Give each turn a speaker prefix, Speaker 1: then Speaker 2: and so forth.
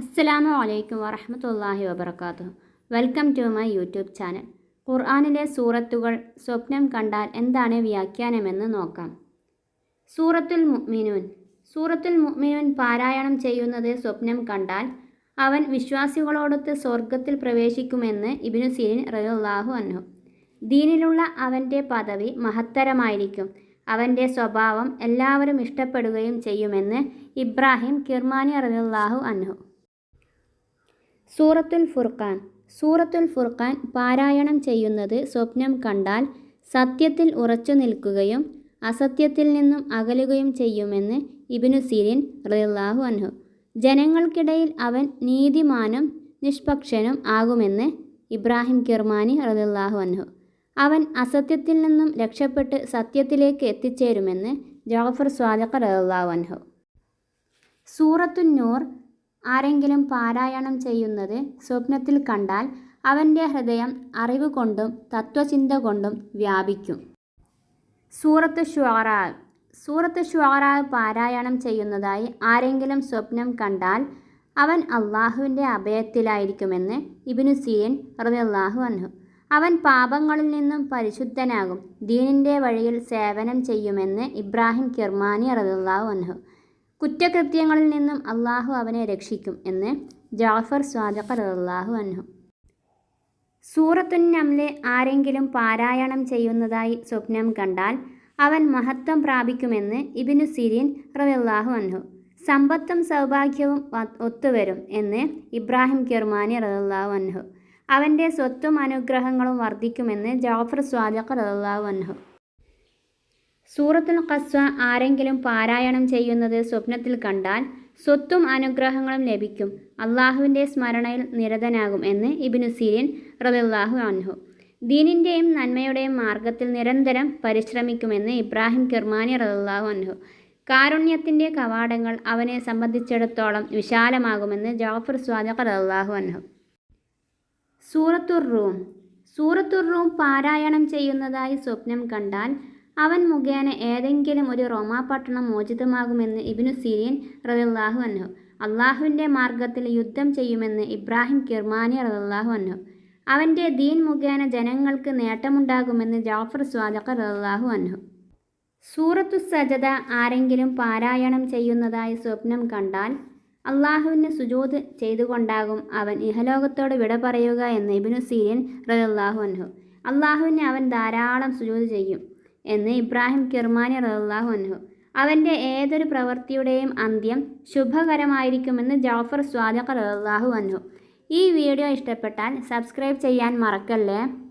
Speaker 1: അസ്സലാമു അലൈക്കും വറഹമത്തല്ലാഹി വബർക്കാത്തു welcome to my YouTube channel. ഖുർആാനിലെ സൂറത്തുകൾ സ്വപ്നം കണ്ടാൽ എന്താണ് വ്യാഖ്യാനമെന്ന് നോക്കാം. സൂറത്തുൽ മുഅ്മിനൂൻ. സൂറത്തുൽ മുഅ്മിനൂൻ പാരായണം ചെയ്യുന്നത് സ്വപ്നം കണ്ടാൽ അവൻ വിശ്വാസികളോടൊത്ത് സ്വർഗത്തിൽ പ്രവേശിക്കുമെന്ന് ഇബിനു സീരിൻ റഹുല്ലാഹു അൻഹു. ദീനിലുള്ള അവന്റെ പദവി മഹത്തരമായിരിക്കും. അവന്റെ സ്വഭാവം എല്ലാവരും ഇഷ്ടപ്പെടുകയും ചെയ്യുമെന്ന് ഇബ്രാഹിം കിർമാനി അറിയുള്ളാഹു അൻഹു. സൂറത്തുൽ ഫുർഖാൻ. സൂറത്തുൽ ഫുർഖാൻ പാരായണം ചെയ്യുന്നത് സ്വപ്നം കണ്ടാൽ സത്യത്തിൽ ഉറച്ചു നിൽക്കുകയും അസത്യത്തിൽ നിന്നും അകലുകയും ചെയ്യുമെന്ന് ഇബിനു സിരിൻ റളിയല്ലാഹു അൻഹു. ജനങ്ങൾക്കിടയിൽ അവൻ നീതിമാനും നിഷ്പക്ഷനും ആകുമെന്ന് ഇബ്രാഹിം കിർമാനി റളിയല്ലാഹു അൻഹു. അവൻ അസത്യത്തിൽ നിന്നും രക്ഷപ്പെട്ട് സത്യത്തിലേക്ക് എത്തിച്ചേരുമെന്ന് ജോഫർ സ്വാദഖ് റളിയല്ലാഹു അൻഹു. സൂറത്തുൻ നൂർ ആരെങ്കിലും പാരായണം ചെയ്യുന്നത് സ്വപ്നത്തിൽ കണ്ടാൽ അവന്റെ ഹൃദയം അറിവ് കൊണ്ടും തത്വചിന്ത കൊണ്ടും വ്യാപിക്കും. സൂറത്ത് ഷുആറാ സൂറത്ത് ഷുആറാ പാരായണം ചെയ്യുന്നതായി ആരെങ്കിലും സ്വപ്നം കണ്ടാൽ അവൻ അള്ളാഹുവിന്റെ അഭയത്തിലായിരിക്കുമെന്ന് ഇബിനു സീൻ റളിയല്ലാഹു അൻഹു. അവൻ പാപങ്ങളിൽ നിന്നും പരിശുദ്ധനാകും ദീനിന്റെ വഴിയിൽ സേവനം ചെയ്യുമെന്ന് ഇബ്രാഹിം കിർമാനി റളിയല്ലാഹു അൻഹു. കുറ്റകൃത്യങ്ങളിൽ നിന്നും അള്ളാഹു അവനെ രക്ഷിക്കും എന്ന് ജാഫർ സ്വാദഖർ അള്ളാഹു അൻഹു. സൂറത്തുൻ നംലെ ആരെങ്കിലും പാരായണം ചെയ്യുന്നതായി സ്വപ്നം കണ്ടാൽ അവൻ മഹത്വം പ്രാപിക്കുമെന്ന് ഇബിനു സിരീൻ റളിയല്ലാഹു അൻഹു. സമ്പത്തും സൗഭാഗ്യവും ഒത്തുവരും എന്ന് ഇബ്രാഹിം കിർമാനി റളിയല്ലാഹു അൻഹു. അവന്റെ സ്വത്തും അനുഗ്രഹങ്ങളും വർദ്ധിക്കുമെന്ന് ജാഫർ സ്വാദഖ് റളിയല്ലാഹു അൻഹു. സൂറത്തുൽ ഖസ്വ ആരെങ്കിലും പാരായണം ചെയ്യുന്നത് സ്വപ്നത്തിൽ കണ്ടാൽ സ്വത്തും അനുഗ്രഹങ്ങളും ലഭിക്കും. അള്ളാഹുവിന്റെ സ്മരണയിൽ നിരതനാകും എന്ന് ഇബിനു സീരിയൻ റളിയല്ലാഹു അൻഹു. ദീനിന്റെയും നന്മയുടെയും മാർഗത്തിൽ നിരന്തരം പരിശ്രമിക്കുമെന്ന് ഇബ്രാഹിം കിർമാനി റളിയല്ലാഹു അൻഹു. കാരുണ്യത്തിന്റെ കവാടങ്ങൾ അവനെ സംബന്ധിച്ചിടത്തോളം വിശാലമാകുമെന്ന് ജാഫർ സ്വാദഖ് റളിയല്ലാഹു അൻഹു. സൂറത്തുർ റൂം. സൂറത്തുർ റൂം പാരായണം ചെയ്യുന്നതായി സ്വപ്നം കണ്ടാൽ അവൻ മുഖേന ഏതെങ്കിലും ഒരു റോമാ പട്ടണം മോചിതമാകുമെന്ന് ഇബിനു സിരിയൻ റളിയല്ലാഹു അൻഹു അള്ളാഹുവിന്റെ മാർഗത്തിൽ യുദ്ധം ചെയ്യുമെന്ന് ഇബ്രാഹിം കിർമാനി റളിയല്ലാഹു അൻഹു. അവന്റെ ദീൻ മുഖേന ജനങ്ങൾക്ക് നേട്ടമുണ്ടാകുമെന്ന് ജാഫർ സ്വാദഖ് റലാഹു അൻഹു. സൂറത്തു സജത ആരെങ്കിലും പാരായണം ചെയ്യുന്നതായി സ്വപ്നം കണ്ടാൽ അള്ളാഹുവിന് സുജൂത് ചെയ്തുകൊണ്ടാകും അവൻ ഇഹലോകത്തോട് വിട പറയുക എന്ന് ഇബിനു സീരിയൻ റളിയല്ലാഹു അൻഹു. അള്ളാഹുവിന് അവൻ ധാരാളം സുജൂത് ചെയ്യും. എന്ന് ഇബ്രാഹിം കിർമാനി റഹ്ലാഹു അൻഹു. അവന്റെ ഏതൊരു പ്രവൃത്തിയുടെയും അന്ത്യം ശുഭകരമായിരിക്കുമെന്ന് ജാഫർ സ്വാദഖ് റഹ്ലാഹു അൻഹു. ഈ വീഡിയോ ഇഷ്ടപ്പെട്ടാൽ സബ്സ്ക്രൈബ് ചെയ്യാൻ മറക്കല്ലേ?